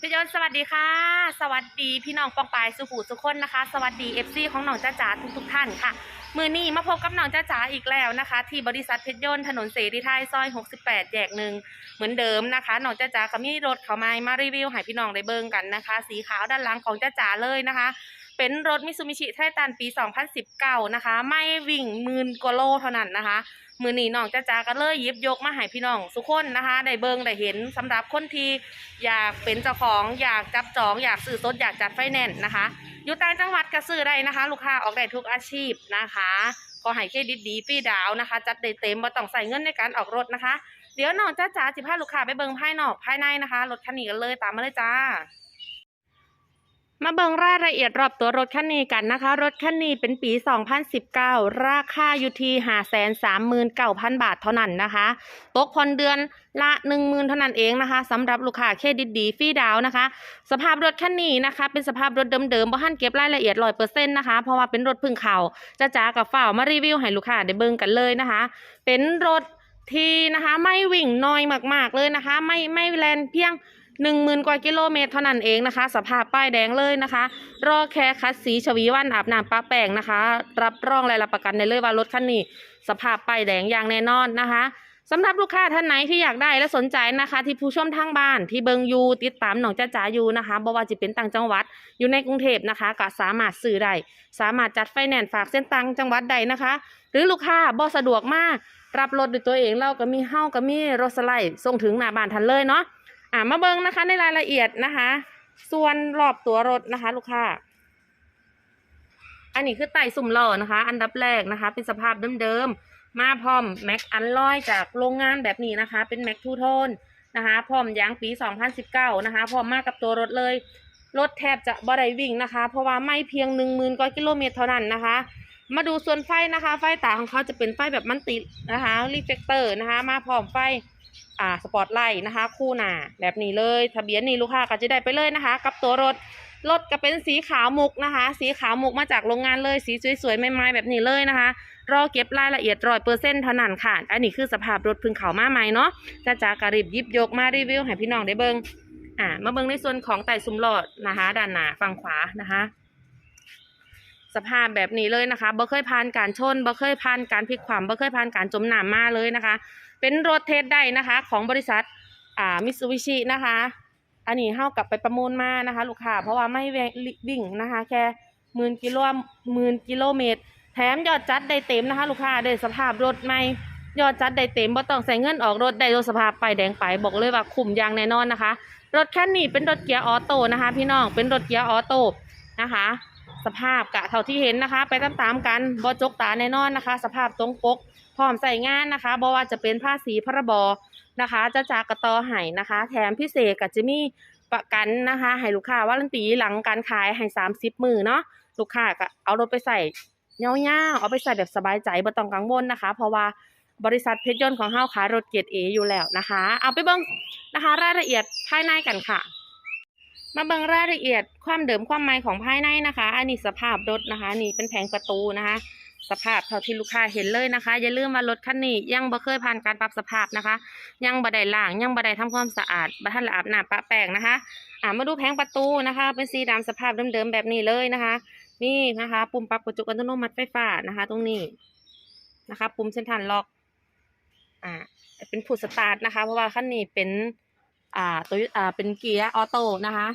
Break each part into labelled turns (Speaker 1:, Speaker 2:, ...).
Speaker 1: พี่ยศสวัสดีค่ะ สวัสดีพี่น้องปองปายสุขุสุขคนนะคะ สวัสดีเอฟซีของน้องจ้าจ๋าทุกทุกๆท่านค่ะ มือนี้มาพบกับน้องจ้าจ๋าอีกแล้วนะคะ ที่บริษัทเพชรยนต์ถนนเสรีไทยซอย 68 แยกหนึ่งเหมือนเดิมนะคะน้องจ้าจ๋าก็มีรถเขามามารีวิวให้พี่น้องได้เบิ่งกันนะคะ สีขาวด้านหลังของจ้าจ๋าเลยนะคะ เป็นรถมิซูมิชิไททันปี 2019 นะคะ ไม่วิ่งหมื่นกว่าโลเท่านั้นนะคะ มือนีน้องจ้าจ๋าก็เลยยิบยกมาให้พี่น้องสุกคนนะคะ ได้เบิงได้เห็นสำหรับคนที่อยากเป็นเจ้าของอยากจับจอง อยากซื้อสดอยากจัดไฟแนนซ์นะคะ อยู่ต่างจังหวัดก็ซื้อได้นะคะ ลูกค้าออกได้ทุกอาชีพนะคะขอให้เครดิตดีฟรีดาวนะคะ จัดได้เต็มบ่ต้องใส่เงินในการออกรถนะคะ เดี๋ยวน้องจ้าจ๋าจิพาลูกค้าไปเบิงภายนอกภายในนะคะรถคันนี้กันเลยตามมาเลยจ้า มาเบิงรายละเอียดรอบตัวรถคันนี้กันนะคะ รถคันนี้เป็นปี 2019 ราคาอยู่ที่539,000 บาทเท่านั้นนะคะ ตกผ่อนเดือนละ 10,000 เท่านั้นเองนะคะสำหรับลูกค้าเครดิตดีฟรีดาวนะคะ สภาพรถคันนี้นะคะ เป็นสภาพรถเดิมๆบ่ทันเก็บรายละเอียด100%นต์นะคะ เพราะว่าเป็นรถพึ่งเขาจ้าจ๋ากับฝ้าวมารีวิวให้ลูกค้าได้เบิ่งกันเลยนะคะ เป็นรถที่นะคะไม่วิ่งน้อยมากๆเลยนะคะ ไม่ไม่แลนเพียง หนึ่งหมื่นกว่ากิโลเมตรเท่านั้นเองนะคะ สภาพป้ายแดงเลยนะคะ รอแค่คัดสีชวีวันอาบน้ำปะแป้งนะคะ รับรองและรับประกันได้เลยว่ารถคันนี้ สภาพป้ายแดงอย่างแน่นอนนะคะสำหรับลูกค้าท่านไหนที่อยากได้และสนใจนะคะ ที่ผู้ชมทางบ้านที่เบิงยูติดตามหนองจ้าจ๋าอยู่นะคะบ่ว่าจะเป็นต่างจังหวัดอยู่ในกรุงเทพนะคะ ก็สามารถซื้อได้สามารถจัดไฟแนนซ์ฝากเส้นตังจังหวัดใดนะคะ หรือลูกค้าบ่สะดวกมากรับรถด้วยตัวเองเราก็มีเฮ้าก็มีรถสไลด์ส่งถึงหน้าบ้านทันเลยเนาะ อ่ามาเบิ่งนะคะในรายละเอียดนะคะ ส่วนรอบตัวรถนะคะ ลูกค้า อันนี้คือไต่สุ่มล้อนะคะ อันดับแรกนะคะ เป็นสภาพเดิมๆ มาพร้อมแม็กอันลอยจากโรงงานแบบนี้นะคะ เป็นแม็กทูโทนนะคะ พร้อมยางปี 2019 นะคะ พร้อมมากกับตัวรถเลย รถแทบจะบ่ได้วิ่งนะคะ เพราะว่าไม่เพียง 1 0,000กว่ากิโลเมตรเท่านั้นนะคะ มาดูส่วนไฟนะคะ ไฟตาของเขาจะเป็นไฟแบบมันตินะคะรีเฟกเตอร์นะคะ มาพร้อมไฟ อ่าสปอตไลท์นะคะ คู่หน้าแบบนี้เลย ทะเบียนนี่ลูกค้าก็จะได้ไปเลยนะคะ กับตัวรถรถก็เป็นสีขาวมุกนะคะ สีขาวมุกมาจากโรงงานเลยสีสวยๆใหม่ๆแบบนี้เลยนะคะ รอเก็บรายละเอียดร้อยเปอร์เซ็นต์เท่านั้นค่ะ อันนี้คือสภาพรถพึ่งเขามาใหม่เนาะจ้าจากริบยิบยกมารีวิวให้พี่น้องได้เบิงอ่ามาเบิงในส่วนของไต่ซุ้มหลอดนะคะด้านหน้าฝั่งขวานะคะสภาพแบบนี้เลยนะคะบ่เคยผ่านการชนบ่เคยผ่านการพลิกความบ่เคยผ่านการจมน้ำมาเลยนะคะ เป็นรถเทสได้นะคะ ของบริษัทอ่ามิตซูบิชินะคะ อันนี้เท่ากับไปประมูลมานะคะ ลูกค้าเพราะว่าไม่วิ่งนะคะ แค่หมื่นกิโลหมื่นกิโลเมตร แถมยอดจัดได้เต็มนะคะ ลูกค้าได้สภาพรถใหม่ยอดจัดได้เต็มบ่ต้องใส่เงินออกรถได้รถสภาพไปแดงไปบอกเลยว่าคุ้มอย่างแน่นอนนะคะ รถคันนี้เป็นรถเกียร์ออโต้นะคะ พี่น้องเป็นรถเกียร์ออโต้นะคะ สภาพกะเท่าที่เห็นนะคะ ไปตามๆกันบอจกตาแน่นอนนะคะ สภาพตรงปกพร้อมใส่งานนะคะบ่ว่าจะเป็นภาษีพระบอนะคะ จะจากกระตอไห้นะคะ แถมพิเศษก็จะมีประกันนะคะให้ลูกค้าวารันตีหลังการขายให้สามสิบมือเนาะลูกค้าก็เอารถไปใส่เงาๆเอาไปใส่แบบสบายใจบ่ต้องกังวลนะคะ เพราะว่าบริษัทเพชรยนต์ของเฮาขายรถเกียรติเออยู่แล้วนะคะ เอาไปเบิ่งนะคะ รายละเอียดภายในกันค่ะ มาเบิ่งรายละเอียดความเดิมความใหม่ของภายในนะคะ อันนี้สภาพรถนะคะ นี่เป็นแผงประตูนะคะ สภาพเท่าที่ลูกค้าเห็นเลยนะคะ อย่าลืมว่ารถคันนี้ยังบ่เคยผ่านการปรับสภาพนะคะ ยังบ่ได้ล้างยังบ่ได้ทำความสะอาดบ่ทันละอาบน้ำปะแป้งนะคะ อ่ามาดูแผงประตูนะคะ เป็นสีดำสภาพเดิมๆแบบนี้เลยนะคะ นี่นะคะ ปุ่มปรับกระจกอัตโนมัติไฟฟ้านะคะ ตรงนี้นะคะ ปุ่มเส้นทางล็อก อ่า เป็นผูดสตาร์ทนะคะ เพราะว่าคันนี้เป็น อ่าตัวอ่าเป็นเกียร์ออโต้นะคะ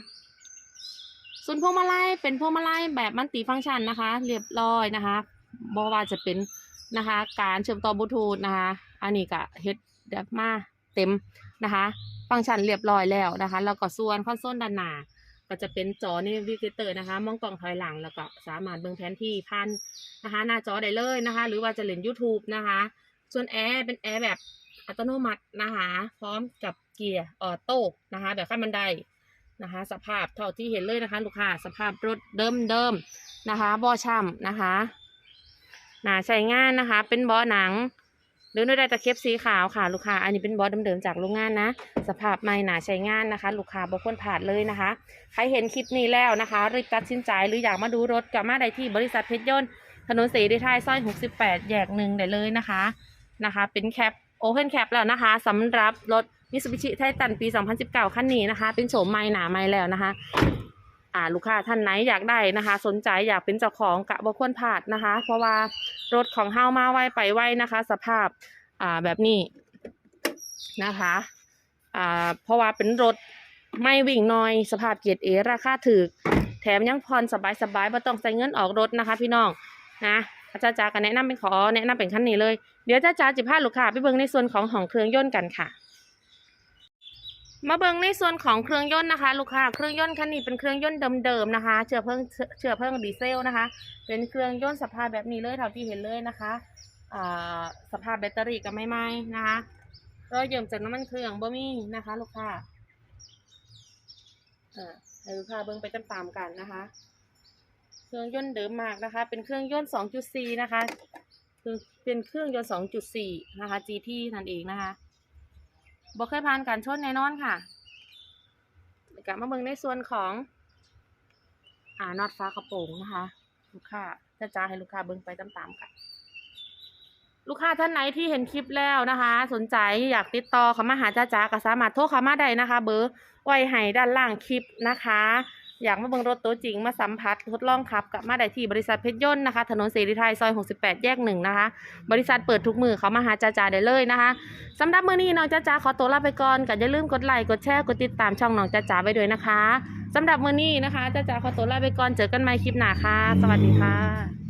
Speaker 1: ส่วนพวงมาลัยเป็นพวงมาลัยแบบมันติฟังก์ชันนะคะ เรียบร้อยนะคะบ่ว่าจะเป็นนะคะ การเชื่อมต่อบลูทูธนะคะ อันนี้ก็เฮ็ดแบบมาเต็มนะคะ ฟังก์ชันเรียบร้อยแล้วนะคะ แล้วก็ส่วนคอนโซลด้านหน้าก็จะเป็นจอนี่วิกเตอร์นะคะ มองกล้องถอยหลังแล้วก็สามารถเบิ่งแผนที่ผ่านนะคะ หน้าจอได้เลยนะคะ หรือว่าจะเล่น YouTube นะคะ ส่วนแอร์เป็นแอร์แบบอัตโนมัตินะคะ พร้อมกับเกียร์ออโต้นะคะ แบบขั้นบันได นะคะ สภาพเท่าที่เห็นเลยนะคะ ลูกค้าสภาพรถเดิมเดิมนะคะบอช่ำนะคะหนาใช้งานนะคะ เป็นบอหนัง หรือด้วยได้ตะเข็บสีขาวค่ะ ลูกค้าอันนี้เป็นบอเดิมๆจากโรงงานนะ สภาพใหม่หนาใช้งานนะคะ ลูกค้าบกคนผ่านเลยนะคะ ใครเห็นคลิปนี้แล้วนะคะรีบตัดสินใจหรืออยากมาดูรถกลับมาได้ที่บริษัทเพชรยนต์ถนนสรีไทยซอย 68 แยกหนึ่งได้เลยนะคะนะคะ เป็นแคปโอเพนแคปแล้วนะคะสำหรับรถ มิสบิชิไททันปี 2019คันนี้นะคะ เป็นโฉมใหม่หนาใหม่แล้วนะคะ อ่าลูกค้าท่านไหนอยากได้นะคะ สนใจอยากเป็นเจ้าของกะบ่ควรพลาดนะคะ เพราะว่ารถของเฮามาไวไปไวนะคะ สภาพอ่าแบบนี้นะคะอ่าเพราะว่าเป็นรถไม่วิ่งน้อย สภาพเกียรติเอราคาถูกแถมยังผ่อนสบายสบายไม่ต้องใส่เงินออกรถนะคะ พี่น้องนะอาจารย์จ๋าก็แนะนำเป็นขอแนะนำเป็นคันนี้เลย เดี๋ยวอาจารย์จ๋าจะพาลูกค้าไปเบิ่งในส่วนของของเครื่องยนต์กันค่ะ มาเบิ่งในส่วนของเครื่องยนต์นะคะ ลูกค้าเครื่องยนต์คันนี้เป็นเครื่องยนต์เดิมๆนะคะเชื้อเพลิงเชื้อเพลิงดีเซลนะคะ เป็นเครื่องยนต์สภาพแบบนี้เลยเท่าที่เห็นเลยนะคะอ่าสภาพแบตเตอรี่ก็ไม่ไหม้นะคะรอยเยิ่มจากน้ำมันเครื่องบ่มีนะคะ ลูกค้าเออให้ลูกค้าเบิ่งไปตามๆกันนะคะ เครื่องยนต์เดิมมากนะคะ เป็นเครื่องยนต์ 2.4 นะคะคือเป็นเครื่องยนต์ 2.4 นะคะ GT นั่นเองนะคะ บ่เคยผ่านการชนแน่นอนค่ะกลับมาเบิ่งในส่วนของอ่านอดฟ้ากระโปรงนะคะ ลูกค้าจะจ้าให้ลูกค้าเบิ่งไปตามๆกันลูกค้าท่านไหนที่เห็นคลิปแล้วนะคะ สนใจอยากติดต่อเขามาหาจ้าจ้าก็สามารถโทรเขามาได้นะคะ เบอร์ไว้ให้ด้านล่างคลิปนะคะ อยากมาเบิ่งรถตัวจริงมาสัมผัสทดลองขับกับมาได้ที่บริษัทเพชรยนต์นะคะ ถนนเสรีไทยซอย 68 แยกหนึ่งนะคะ บริษัทเปิดทุกมือเขามาหาจ้าจ้าได้เลยนะคะสำหรับมื้อนี้น้องจ้าจ้าขอตัวลาไปก่อนก็อย่าลืมกดไลค์กดแชร์กดติดตามช่องน้องจ้าจ้าไว้ด้วยนะคะสำหรับมื้อนี้นะคะจ้าจ้าขอตัวลาไปก่อนเจอกันใหม่คลิปหน้าค่ะ สวัสดีค่ะ